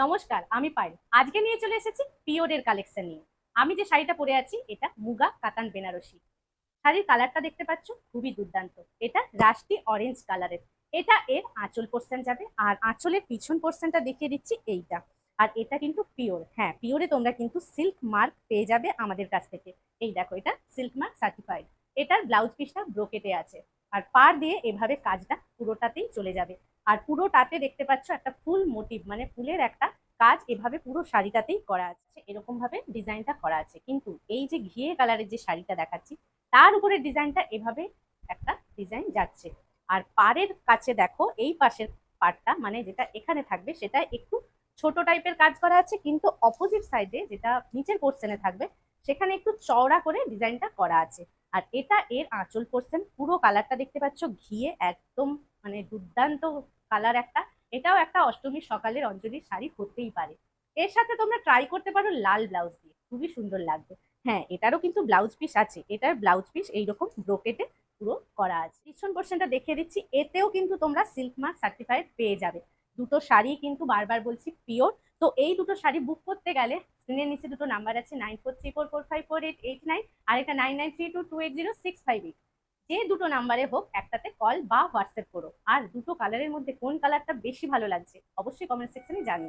নমস্কার, আমি পায়েল। আজকে নিয়ে চলে এসেছি পিওরের কালেকশন নিয়ে। আমি যে শাড়িটা পরে আছি, এটা মুগা কাতান বেনারসি। শাড়ির কালারটা দেখতে পাচ্ছ, খুবই দুর্দান্ত। এটা রাষ্টি অরেঞ্জ কালারের এটা এর আঁচল পোর্শন যাবে, আর আঁচলের পিছন পোর্শনটা দেখিয়ে দিচ্ছি এইটা। আর এটা কিন্তু পিওর হ্যাঁ পিওরে তোমরা কিন্তু সিল্ক মার্ক পেয়ে যাবে আমাদের কাছ থেকে। এই দেখো, এটা সিল্ক মার্ক সার্টিফাইড এটার ব্লাউজ পিসটা ব্রোকেটে আছে। আর পার দিয়ে এভাবে কাজটা পুরোটাতেই চলে যাবে। আর পুরোটাতে দেখতে পাচ্ছ একটা ফুল মোটিভ মানে ফুলের একটা কাজ এভাবে পুরো শাড়িটাতেই করা আছে। এরকম ভাবে ডিজাইনটা করা আছে। কিন্তু এই যে ঘিয়ে কালারের যে শাড়িটা দেখাচ্ছি, তার উপরে ডিজাইনটা এভাবে একটা ডিজাইন যাচ্ছে। আর পাড়ের কাছে দেখো, এই পাশের পাড়টা মানে যেটা এখানে থাকবে, সেটা একটু ছোট টাইপের কাজ করা আছে, কিন্তু অপোজিট সাইডে যেটা নিচের পোর্শনে থাকবে, সেখানে একটু চওড়া করে ডিজাইনটা করা আছে। আর এটা এর আঁচল পোর্শন পুরো কালারটা দেখতে পাচ্ছ, ঘিয়ে একদম মানে দুর্দান্ত কালার একটা। এটাও একটা অষ্টমীর সকালের অঞ্জলির শাড়ি হতেই পারে। এর সাথে তোমরা ট্রাই করতে পারো লাল ব্লাউজ দিয়ে, খুবই সুন্দর লাগবে। হ্যাঁ এটারও কিন্তু ব্লাউজ পিস আছে। এটার ব্লাউজ পিস এইরকম ব্রোকেটে পুরো করা আছে। পিছন পোর্শনটা দেখিয়ে দিচ্ছি। এতেও কিন্তু তোমরা সিল্ক মার্ক সার্টিফাইড পেয়ে যাবে। দুটো শাড়ি কিন্তু বারবার বলছি পিওর। তো এই দুটো শাড়ি বুক করতে গেলে স্ক্রিনের নিচে দুটো নাম্বার আছে nine four three four four five four eight eight nine আর একটা nine nine three two two eight zero six five eight যে দুটো নাম্বারে হোক একটাতে কল বা হোয়াটসঅ্যাপ করো। আর দুটো কালারের মধ্যে কোন কালারটা বেশি ভালো লাগছে অবশ্যই কমেন্ট সেকশনে জানিও।